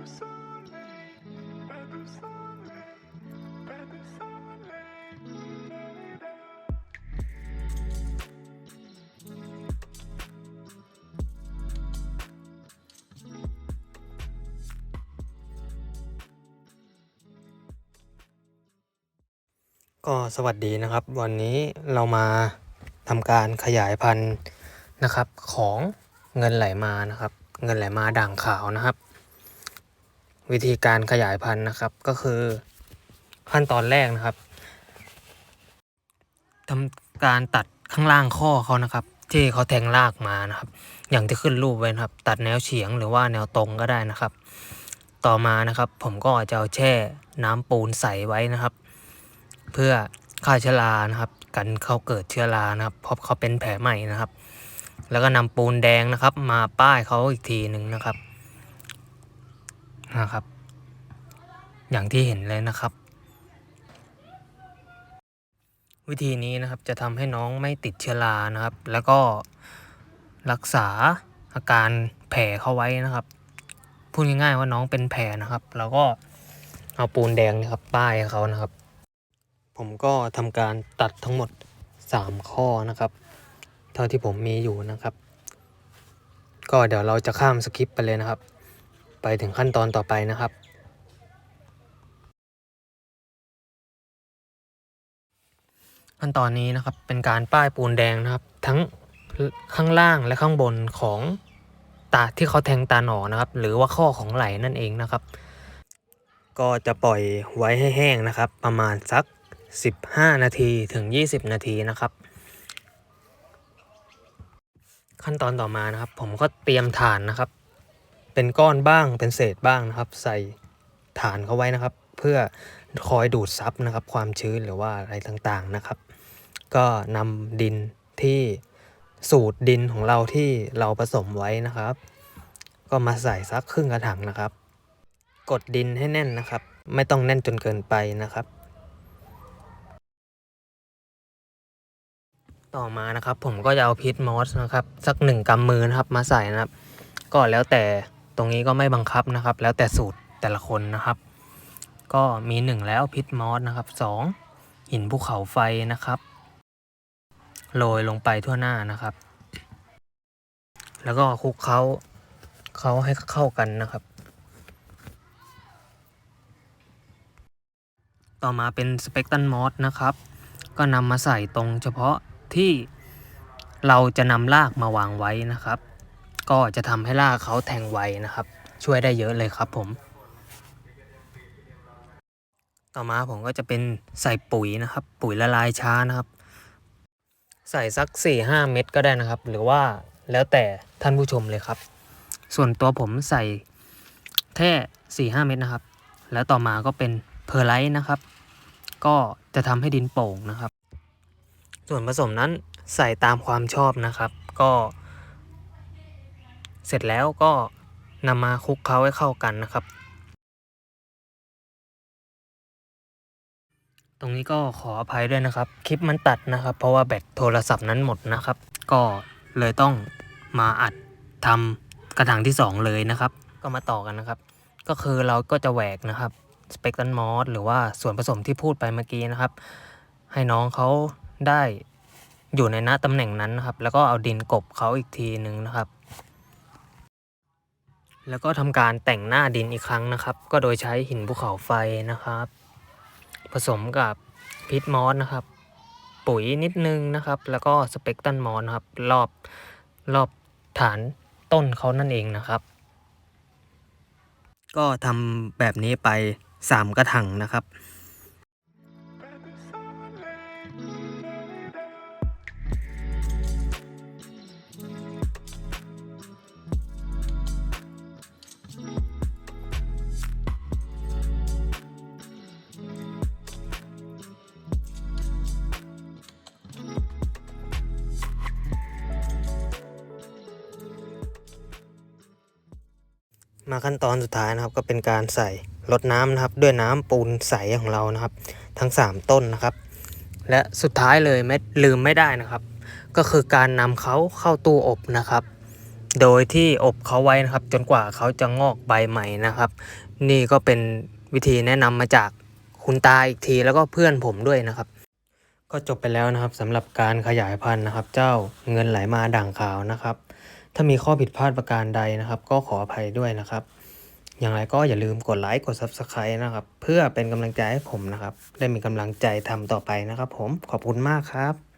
tu soleil, pas de soleil, pas de soleil. La-la-la. ก็สวัสดีนะครับ วันนี้เรามาทำการขยายพันธุ์นะครับของเงินไหลมานะครับ เงินไหลมาด่างขาวนะครับ วิธีการขยายพันธุ์นะครับก็คือขั้นตอนแรกนะครับทำการตัดข้างล่างข้อเขานะครับ ที่เขาแทงรากมานะครับ อย่างที่ขึ้นรูปไว้นะครับ ตัดแนวเฉียงหรือว่าแนวตรงก็ได้นะครับ ต่อมานะครับ ผมก็จะเอาแช่น้ำปูนใสไว้นะครับ เพื่อฆ่าเชื้อรานะครับ กันเขาเกิดเชื้อรานะครับเพราะเขาเป็นแผลใหม่นะครับ แล้วก็นำปูนแดงนะครับ มาป้ายเขาอีกทีหนึ่งนะครับ นะครับ อย่างที่เห็นเลยนะครับ วิธีนี้นะครับจะทำให้น้องไม่ติดเชื้อรานะครับ แล้วก็รักษาอาการแผลเขาไว้นะครับพูดง่ายๆว่าน้องเป็นแผลนะครับแล้วก็เอาปูนแดงนะครับป้ายเขานะครับ ผมก็ทำการตัดทั้งหมด 3 ข้อนะครับ เท่าที่ผมมีอยู่นะครับ ก็เดี๋ยวเราจะข้ามสคริปต์ไปเลยนะครับ ไปถึงขั้นตอนต่อไปนะครับขั้นตอนนี้นะครับเป็นการป้ายปูนแดงนะครับ ทั้งข้างล่างและข้างบนของตาที่เขาแทงตาหนอนะครับ หรือว่าข้อของไหลนั่นเองนะครับ ก็จะปล่อยไว้ให้แห้งนะครับ ประมาณสัก 15 นาทีถึง 20 นาทีนะครับ ขั้นตอนต่อมานะครับ ผมก็เตรียมฐานนะครับ เป็นก้อนบ้างเป็นเศษบ้างนะครับ ใส่ฐานเขาไว้นะครับ เพื่อคอยดูดซับนะครับ ความชื้นหรือว่าอะไรต่างๆนะครับ ก็นำดินที่สูตรดินของเราที่เราผสมไว้นะครับ ก็มาใส่สักครึ่งกระถางนะครับ กดดินให้แน่นนะครับ ไม่ต้องแน่นจนเกินไปนะครับ ต่อมานะครับผมก็จะเอาพีทมอสนะครับ สักหนึ่งกำมือนะครับมาใส่นะครับ ก็แล้วแต่ ตรงนี้ก็ไม่บังคับนะครับ แล้วแต่สูตรแต่ละคนนะครับ ก็มีหนึ่งแล้วพิทมอสนะครับสองหินภูเขาไฟนะครับ โรยลงไปทั่วหน้านะครับ แล้วก็คลุกเคล้าเขาให้เข้ากันนะครับ ต่อมาเป็นสเปกตันมอสนะครับ ก็นำมาใส่ตรงเฉพาะที่เราจะนำรากมาวางไว้นะครับ ก็จะทำให้ราเขาแทงไวนะครับ ช่วยได้เยอะเลยครับผม ต่อมาผมก็จะเป็นใส่ปุ๋ยนะครับ ปุ๋ยละลายช้านะครับ ใส่สัก 4-5 เม็ดก็ได้นะครับ หรือว่าแล้วแต่ท่านผู้ชมเลยครับ ส่วนตัวผมใส่แค่ 4-5 เม็ดนะครับ แล้วต่อมาก็เป็นเพอร์ไลท์นะครับ ก็จะทำให้ดินโป่งนะครับ ส่วนผสมนั้นใส่ตามความชอบนะครับ ก็ เสร็จแล้วก็นำมาคลุกเคล้าให้เข้ากันนะครับ ตรงนี้ก็ขออภัยด้วยนะครับ คลิปมันตัดนะครับ เพราะว่าแบตโทรศัพท์นั้นหมดนะครับ ก็เลยต้องมาอัดทำกระถางที่ 2 เลยนะครับ ก็มาต่อกันนะครับ ก็คือเราก็จะแหวกนะครับสเปกตันมอสหรือว่าส่วนผสมที่พูดไปเมื่อกี้นะครับ ให้น้องเขาได้อยู่ในหน้าตำแหน่งนั้นนะครับ แล้วก็เอาดินกบเขาอีกทีหนึ่งนะครับ แล้วก็ทำการแต่งหน้าดินอีกครั้งนะครับ ก็โดยใช้หินภูเขาไฟนะครับ ผสมกับพิษมอสนะครับ ปุ๋ยนิดนึงนะครับ แล้วก็สเปกตันมอสนะครับรอบรอบฐานต้นเขานั่นเองนะครับ ก็ทำแบบนี้ไป 3 กระถางนะครับ มาขั้นตอนสุดท้ายนะครับก็เป็นการใส่รดน้ำนะครับ ด้วยน้ำปูนใสของเรานะครับ ทั้ง 3 ต้นนะครับ และสุดท้ายเลยไม่ลืมไม่ได้นะครับ ก็คือการนำเขาเข้าตู้อบนะครับ โดยที่อบเขาไว้นะครับ จนกว่าเขาจะงอกใบใหม่นะครับ นี่ก็เป็นวิธีแนะนำมาจากคุณตาอีกทีแล้วก็เพื่อนผมด้วยนะครับ ก็จบไปแล้วนะครับสำหรับการขยายพันธุ์นะครับ เจ้าเงินไหลมาด่างขาวนะครับ ถ้ามีข้อผิดพลาดประการใดนะครับ ก็ขออภัยด้วยนะครับ อย่างไรก็อย่าลืมกดไลค์กด Subscribe นะครับ เพื่อเป็นกำลังใจให้ผมนะครับ ได้มีกำลังใจทำต่อไปนะครับ ผมขอบคุณมากครับ